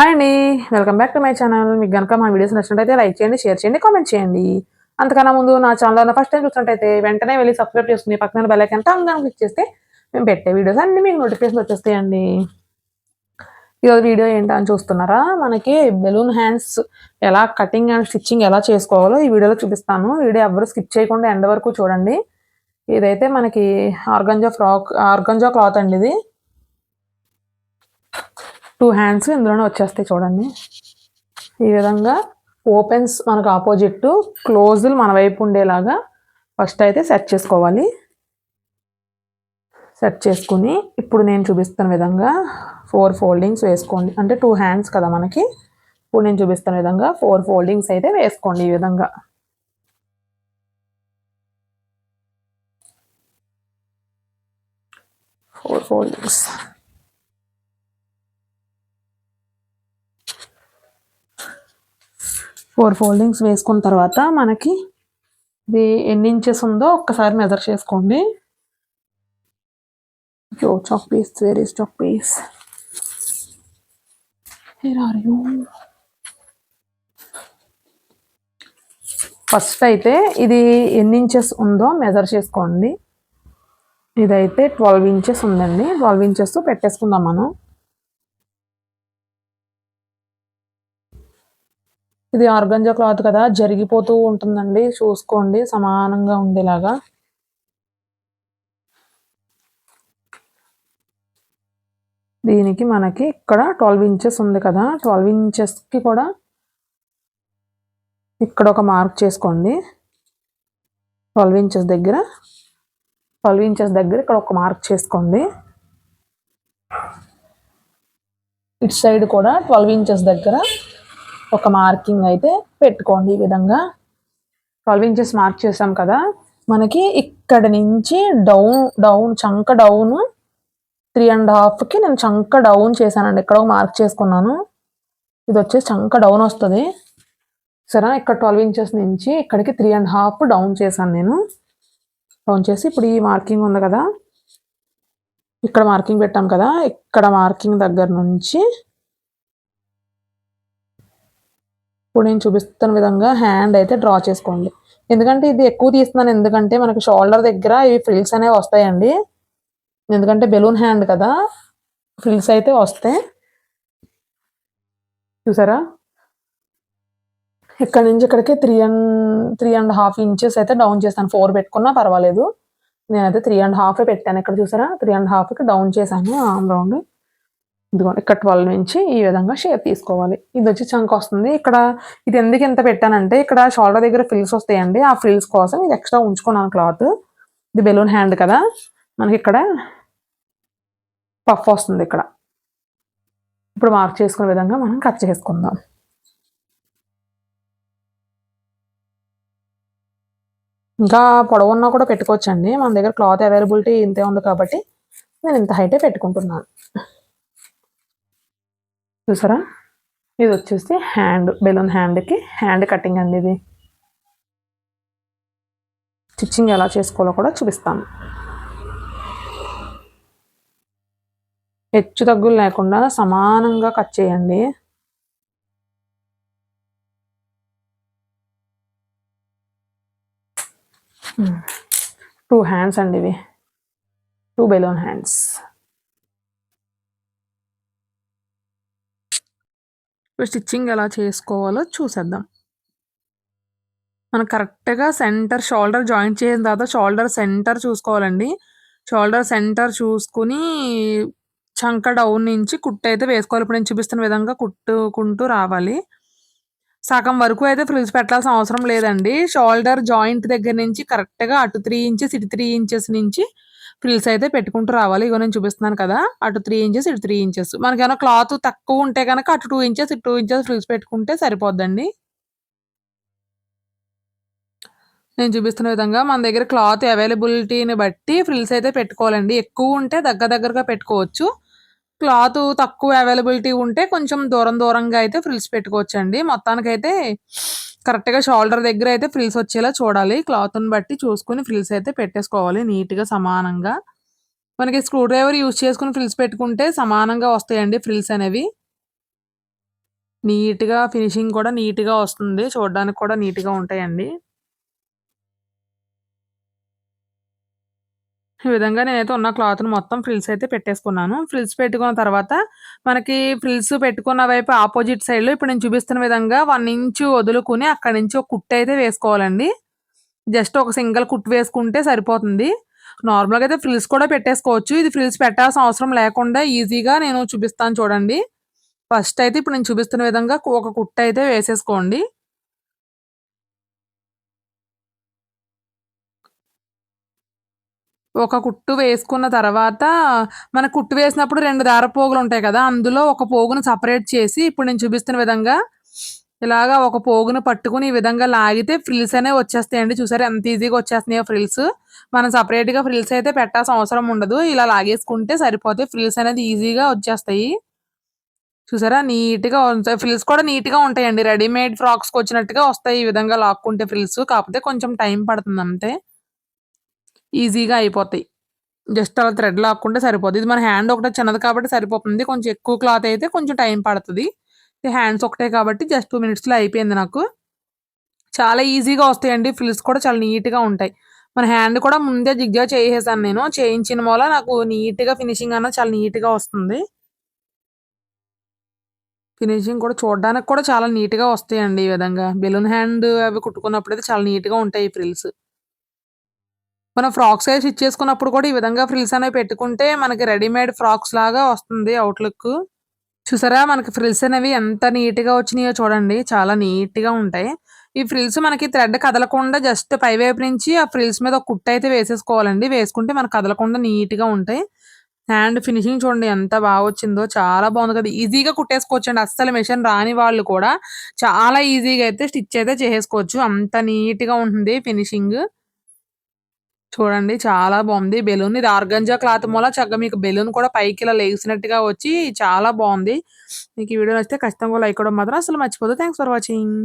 Hi అండి. Welcome back to my channel మీకు కనుక మా వీడియోస్ నచ్చినట్టయితే లైక్ చేయండి షేర్ చేయండి కామెంట్ చేయండి. అంతకన్నా ముందు నా ఛానల్ ఫస్ట్ టైం చూసినట్టయితే వెంటనే వెళ్ళి సబ్స్క్రైబ్ చేసుకుని పక్కన బెల్ ఐకాన్ టాంగ్ క్లిక్ చేస్తే మేము పెట్టే వీడియోస్ అన్ని మీకు నోటిఫికేషన్ వచ్చేస్తాయండి. ఈరోజు వీడియో ఏంటని చూస్తున్నారా? మనకి బెలూన్ హ్యాండ్స్ ఎలా కటింగ్ అండ్ స్టిచ్చింగ్ ఎలా చేసుకోవాలో ఈ వీడియోలో చూపిస్తాను. వీడియో ఎవరు స్కిప్ చేయకుండా ఎండ వరకు చూడండి. ఇదైతే మనకి ఆర్గంజా ఫ్రాక్ ఆర్గంజా క్లాత్ అండి ఇది. టూ హ్యాండ్స్ ఇందులోనే వచ్చేస్తాయి చూడండి. ఈ విధంగా ఓపెన్స్ మనకు ఆపోజిట్ క్లోజులు మన వైపు ఉండేలాగా ఫస్ట్ అయితే సెట్ చేసుకోవాలి. సెట్ చేసుకుని ఇప్పుడు నేను చూపిస్తున్న విధంగా ఫోర్ ఫోల్డింగ్స్ వేసుకోండి. అంటే టూ హ్యాండ్స్ కదా మనకి. ఇప్పుడు నేను చూపిస్తున్న విధంగా ఫోర్ ఫోల్డింగ్స్ అయితే వేసుకోండి ఈ విధంగా. ఫోర్ ఫోల్డింగ్స్ ఫోర్ ఫోల్డింగ్స్ వేసుకున్న తర్వాత మనకి ఇది ఎన్ని ఇంచెస్ ఉందో ఒక్కసారి మెజర్ చేసుకోండి. Yo chalk piece where is chalk piece here are you first అయితే ఇది ఎన్ని ఇంచెస్ ఉందో మెజర్ చేసుకోండి. ఇదైతే ట్వెల్వ్ ఇంచెస్ ఉందండి. ట్వెల్వ్ ఇంచెస్ పెట్టేసుకుందాం మనం. ఇది ఆర్గంజా క్లాత్ కదా జరిగిపోతూ ఉంటుందండి. చూసుకోండి సమానంగా ఉండేలాగా. దీనికి మనకి ఇక్కడ ట్వెల్వ్ ఇంచెస్ ఉంది కదా. ట్వెల్వ్ ఇంచెస్కి కూడా ఇక్కడ ఒక మార్క్ చేసుకోండి. ట్వెల్వ్ ఇంచెస్ దగ్గర ట్వెల్వ్ ఇంచెస్ దగ్గర ఇక్కడ ఒక మార్క్ చేసుకోండి. ఇటు సైడ్ కూడా ట్వెల్వ్ ఇంచెస్ దగ్గర ఒక మార్కింగ్ అయితే పెట్టుకోండి ఈ విధంగా. ట్వెల్వ్ ఇంచెస్ మార్క్ చేసాం కదా. మనకి ఇక్కడ నుంచి డౌన్ డౌన్ చంక డౌన్ త్రీ అండ్ హాఫ్కి నేను చంక డౌన్ చేశానండి. ఇక్కడ మార్క్ చేసుకున్నాను. ఇది వచ్చేసి చంక డౌన్ వస్తుంది. సరే ఇక్కడ ట్వెల్వ్ ఇంచెస్ నుంచి ఇక్కడికి త్రీ అండ్ హాఫ్ డౌన్ చేశాను నేను. డౌన్ చేసి ఇప్పుడు ఈ మార్కింగ్ ఉంది కదా. ఇక్కడ మార్కింగ్ పెట్టాం కదా. ఇక్కడ మార్కింగ్ దగ్గర నుంచి ఇప్పుడు నేను చూపిస్తున్న విధంగా హ్యాండ్ అయితే డ్రా చేసుకోండి. ఎందుకంటే ఇది ఎక్కువ తీస్తున్నాను. ఎందుకంటే మనకి షోల్డర్ దగ్గర ఇవి ఫ్రిల్స్ అనేవి వస్తాయండి. ఎందుకంటే బెలూన్ హ్యాండ్ కదా. ఫ్రిల్స్ అయితే వస్తాయి చూసారా? ఇక్కడ నుంచి ఇక్కడికి three and three and half inches అయితే డౌన్ చేస్తాను ఫోర్ పెట్టుకున్నా పర్వాలేదు. నేనైతే త్రీ అండ్ హాఫ్ పెట్టాను. ఇక్కడ చూసారా? త్రీ అండ్ హాఫ్కి డౌన్ చేశాను. ఆమ్ రౌండ్ ఇదిగోండి ఇక్కడ ట్వెల్వ్ నుంచి ఈ విధంగా షేప్ తీసుకోవాలి. ఇది వచ్చి చంక్ వస్తుంది. ఇక్కడ ఇది ఎందుకు ఎంత పెట్టానంటే ఇక్కడ షోల్డర్ దగ్గర ఫ్రిల్స్ వస్తాయండి. ఆ ఫ్రిల్స్ కోసం ఇది ఎక్స్ట్రా ఉంచుకున్నాను క్లాత్ ఇది బెలూన్ హ్యాండ్ కదా. మనకి ఇక్కడ పఫ్ వస్తుంది ఇక్కడ. ఇప్పుడు మార్క్ చేసుకునే విధంగా మనం కట్ చేసుకుందాం. ఇంకా పొడవు ఉన్నా కూడా పెట్టుకోవచ్చండి. మన దగ్గర క్లాత్ అవైలబిలిటీ ఇంతే ఉంది కాబట్టి నేను ఇంత హైటే పెట్టుకుంటున్నాను. చూసారా? ఇది వచ్చేసి హ్యాండ్ బెలూన్ హ్యాండ్కి హ్యాండ్ కటింగ్ అండి ఇది. స్టిచ్చింగ్ ఎలా చేసుకోవాలో కూడా చూపిస్తాను. హెచ్చు తగ్గులు లేకుండా సమానంగా కట్ చేయండి. Hmm. టూ హ్యాండ్స్ అండి ఇవి. టూ బెలూన్ హ్యాండ్స్ స్టిచ్చింగ్ ఎలా చేసుకోవాలో చూసేద్దాం. మనం కరెక్ట్గా సెంటర్ షోల్డర్ జాయింట్ చేసిన తర్వాత షోల్డర్ సెంటర్ చూసుకోవాలండి. షోల్డర్ సెంటర్ చూసుకుని చంక డౌన్ నుంచి కుట్టు అయితే వేసుకోవాలి. ఇప్పుడు నేను చూపిస్తున్న విధంగా కుట్టుకుంటూ రావాలి. సగం వరకు అయితే ఫ్రిల్స్ పెట్టాల్సిన అవసరం లేదండి. షోల్డర్ జాయింట్ దగ్గర నుంచి కరెక్ట్గా అటు త్రీ ఇంచెస్ ఇటు త్రీ ఇంచెస్ నుంచి ఫ్రిల్స్ అయితే పెట్టుకుంటూ రావాలి. ఇగో నేను చూపిస్తున్నాను కదా అటు త్రీ ఇంచెస్ ఇటు త్రీ ఇంచెస్ మనకేమైనా క్లాత్ తక్కువ ఉంటే కనుక అటు టూ ఇంచెస్ ఇటు టూ ఇంచెస్ ఫ్రిల్స్ పెట్టుకుంటే సరిపోద్దండి. నేను చూపిస్తున్న విధంగా మన దగ్గర క్లాత్ అవైలబిలిటీని బట్టి ఫ్రిల్స్ అయితే పెట్టుకోవాలండి. ఎక్కువ ఉంటే దగ్గర దగ్గరగా పెట్టుకోవచ్చు. క్లాత్ తక్కువ అవైలబిలిటీ ఉంటే కొంచెం దూరం దూరంగా అయితే ఫ్రిల్స్ పెట్టుకోవచ్చండి. మొత్తానికైతే కరెక్ట్‌గా షోల్డర్ దగ్గర అయితే ఫ్రిల్స్ వచ్చేలా చూడాలి. క్లాత్‌ని బట్టి చూసుకొని ఫ్రిల్స్ అయితే పెట్టేసుకోవాలి నీట్‌గా సమానంగా. మనకి స్క్రూ డ్రైవర్ యూజ్ చేసుకుని ఫ్రిల్స్ పెట్టుకుంటే సమానంగా వస్తాయండి ఫ్రిల్స్ అనేవి. నీట్‌గా ఫినిషింగ్ కూడా నీట్‌గా వస్తుంది. చూడడానికి కూడా నీట్‌గా ఉంటాయండి. ఈ విధంగా నేనైతే ఉన్న క్లాత్‌ని మొత్తం ఫ్రిల్స్ అయితే పెట్టేసుకున్నాను. ఫ్రిల్స్ పెట్టుకున్న తర్వాత మనకి ఫ్రిల్స్ పెట్టుకున్న వైపు ఆపోజిట్ సైడ్‌లో ఇప్పుడు నేను చూపిస్తున్న విధంగా వన్ ఇంచ్ వదులుకుని అక్కడి నుంచి ఒక కుట్టయితే వేసుకోవాలండి. జస్ట్ ఒక సింగిల్ కుట్టు వేసుకుంటే సరిపోతుంది. నార్మల్‌గా అయితే ఫ్రిల్స్ కూడా పెట్టేసుకోవచ్చు. ఇది ఫ్రిల్స్ పెట్టాల్సిన అవసరం లేకుండా ఈజీగా నేను చూపిస్తాను చూడండి. ఫస్ట్ అయితే ఇప్పుడు నేను చూపిస్తున్న విధంగా ఒక కుట్టయితే వేసేసుకోండి. ఒక కుట్టు వేసుకున్న తర్వాత, మన కుట్టు వేసినప్పుడు రెండు దార పోగులు ఉంటాయి కదా! అందులో ఒక పోగును సపరేట్ చేసి, ఇప్పుడు నేను చూపిస్తున్న విధంగా ఇలాగా ఒక పోగును పట్టుకుని ఈ విధంగా లాగితే ఫ్రిల్స్ అనేవి వచ్చేస్తాయండి. చూసారా ఎంత ఈజీగా వచ్చేస్తున్నాయో ఫ్రిల్స్. మనం సెపరేట్‌గా ఫ్రిల్స్ అయితే పెట్టాల్సిన అవసరం ఉండదు. ఇలా లాగేసుకుంటే సరిపోతాయి. ఫ్రిల్స్ అనేది ఈజీగా వచ్చేస్తాయి. చూసారా నీట్‌గా ఫ్రిల్స్ కూడా నీట్‌గా ఉంటాయండి. రెడీమేడ్ ఫ్రాక్స్కి వచ్చినట్టుగా వస్తాయి. ఈ విధంగా లాక్కుంటే ఫ్రిల్స్. కాకపోతే కొంచెం టైం పడుతుంది అంతే ఈజీగా అయిపోతాయి. జస్ట్ అలా థ్రెడ్ లాక్కుంటే సరిపోతుంది ఇది మన హ్యాండ్ ఒకటే చిన్నది కాబట్టి సరిపోతుంది. కొంచెం ఎక్కువ క్లాత్ అయితే కొంచెం టైం పడుతుంది హ్యాండ్స్ ఒకటే కాబట్టి జస్ట్ టూ మినిట్స్‌లో అయిపోయింది నాకు. చాలా ఈజీగా వస్తాయండి. ఫ్రిల్స్ కూడా చాలా నీట్‌గా ఉంటాయి. మన హ్యాండ్ కూడా ముందే జిగ్జా చేసేసాను నేను. చేయించిన వల్ల నాకు నీట్‌గా ఫినిషింగ్ అన్న చాలా నీట్‌గా వస్తుంది. ఫినిషింగ్ కూడా చూడడానికి కూడా చాలా నీట్‌గా వస్తాయండి ఈ విధంగా. బెలూన్ హ్యాండ్ అవి కుట్టుకున్నప్పుడైతే చాలా నీట్‌గా ఉంటాయి ఈ ఫ్రిల్స్. మనం ఫ్రాక్స్ అయి స్టిచ్ చేసుకున్నప్పుడు కూడా ఈ విధంగా ఫ్రిల్స్ అనేవి పెట్టుకుంటే మనకి రెడీమేడ్ ఫ్రాక్స్ లాగా వస్తుంది అవుట్ లుక్. చూసారా మనకి ఫ్రిల్స్ అనేవి ఎంత నీట్‌గా వచ్చినాయో చూడండి. చాలా నీట్‌గా ఉంటాయి. ఈ ఫ్రిల్స్ మనకి థ్రెడ్ కదలకుండా జస్ట్ పైవైపు నుంచి ఆ ఫ్రిల్స్ మీద ఒక కుట్టయితే వేసేసుకోవాలండి. వేసుకుంటే మనకు కదలకుండా నీట్‌గా ఉంటాయి. హ్యాండ్ ఫినిషింగ్ చూడండి ఎంత బాగా వచ్చిందో. చాలా బాగుంది కదా! ఈజీగా కుట్టేసుకోవచ్చండి. అస్సలు మిషన్ రాని వాళ్ళు కూడా చాలా ఈజీగా అయితే స్టిచ్ అయితే చేసేసుకోవచ్చు. అంత నీట్‌గా ఉంటుంది ఫినిషింగ్. చూడండి చాలా బావుంది. బెలూన్ ఇది ఆర్గాంజా క్లాత్ మూల చక్కగా మీకు బెలూన్ కూడా పైకి ఇలా లెగిసినట్టుగా వచ్చి చాలా బావుంది. మీకు ఈ వీడియో నచ్చితే ఖచ్చితంగా లైక్ కొట్టడం మాత్రం అస్సలు మర్చిపోవద్దు. Thanks for watching.